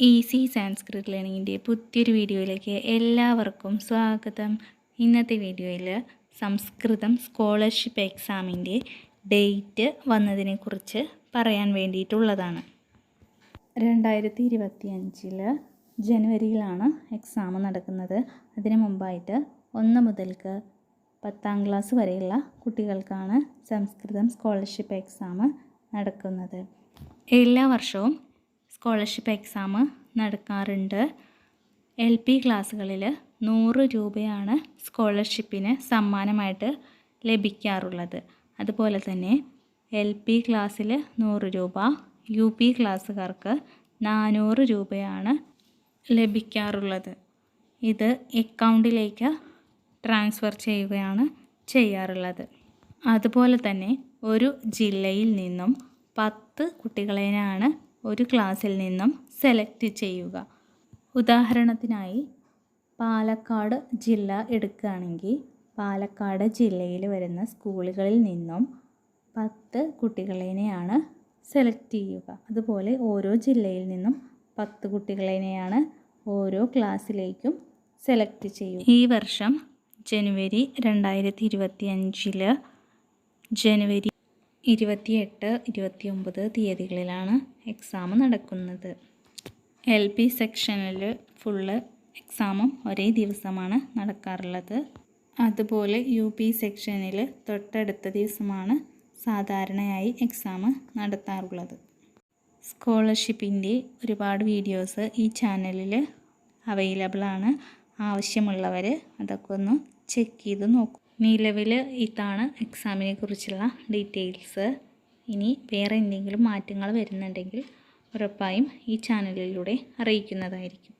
Easy Sanskrit ലേണിങ്ങിന്റെ പുതിയൊരു വീഡിയോയിലേക്ക് എല്ലാവർക്കും സ്വാഗതം. ഇന്നത്തെ വീഡിയോയിൽ സംസ്കൃതം സ്കോളർഷിപ്പ് എക്സാമിന്റെ ഡേറ്റ് വന്നതിനെക്കുറിച്ച് പറയാൻ വേണ്ടിയിട്ടുള്ളതാണ്. രണ്ടായിരത്തി ഇരുപത്തി അഞ്ചിൽ ജനുവരിയിലാണ് എക്സാം നടക്കുന്നത്. അതിന് മുമ്പായിട്ട് ഒന്ന് മുതൽക്ക് പത്താം ക്ലാസ് വരെയുള്ള കുട്ടികൾക്കാണ് സംസ്കൃതം സ്കോളർഷിപ്പ് എക്സാം നടക്കുന്നത്. എല്ലാ വർഷവും സ്കോളർഷിപ്പ് എക്സാം നടക്കാറുണ്ട്. എൽ പി ക്ലാസ്സുകളിൽ നൂറ് രൂപയാണ് സ്കോളർഷിപ്പിന് സമ്മാനമായിട്ട് ലഭിക്കാറുള്ളത്. അതുപോലെ തന്നെ എൽ പി ക്ലാസ്സിൽ നൂറ് രൂപ യു പി ക്ലാസ്സുകാർക്ക് നാനൂറ് രൂപയാണ് ലഭിക്കാറുള്ളത്. ഇത് അക്കൗണ്ടിലേക്ക് ട്രാൻസ്ഫർ ചെയ്യുകയാണ് ചെയ്യാറുള്ളത്. അതുപോലെ തന്നെ ഒരു ജില്ലയിൽ നിന്നും പത്ത് കുട്ടികളെയാണ് ഒരു ക്ലാസ്സിൽ നിന്നും സെലക്ട് ചെയ്യുക. ഉദാഹരണത്തിനായി പാലക്കാട് ജില്ല എടുക്കുകയാണെങ്കിൽ പാലക്കാട് ജില്ലയിൽ വരുന്ന സ്കൂളുകളിൽ നിന്നും പത്ത് കുട്ടികളെയാണ് സെലക്ട് ചെയ്യുക. അതുപോലെ ഓരോ ജില്ലയിൽ നിന്നും പത്ത് കുട്ടികളെയാണ് ഓരോ ക്ലാസ്സിലേക്കും സെലക്ട് ചെയ്യുക. ഈ വർഷം ജനുവരി രണ്ടായിരത്തി ഇരുപത്തി അഞ്ചിൽ ജനുവരി ഇരുപത്തിയെട്ട് ഇരുപത്തി ഒമ്പത് തീയതികളിലാണ് എക്സാം നടക്കുന്നത്. എൽ പി സെക്ഷനിൽ ഫുള്ള് എക്സാമും ഒരേ ദിവസമാണ് നടക്കാറുള്ളത്. അതുപോലെ യു പി സെക്ഷനിൽ തൊട്ടടുത്ത ദിവസമാണ് സാധാരണയായി എക്സാം നടത്താറുള്ളത്. സ്കോളർഷിപ്പിന്റെ ഒരുപാട് വീഡിയോസ് ഈ ചാനലിൽ അവൈലബിളാണ് ആവശ്യമുള്ളവർ അതൊക്കെ ഒന്ന് ചെക്ക് ചെയ്ത് നോക്കും. നിലവിൽ ഇതാണ് എക്സാമിനെ കുറിച്ചുള്ള ഡീറ്റെയിൽസ് ഇനി വേറെ എന്തെങ്കിലും മാറ്റങ്ങൾ വരുന്നുണ്ടെങ്കിൽ ഉറപ്പായും ഈ ചാനലിലൂടെ അറിയിക്കുന്നതായിരിക്കും.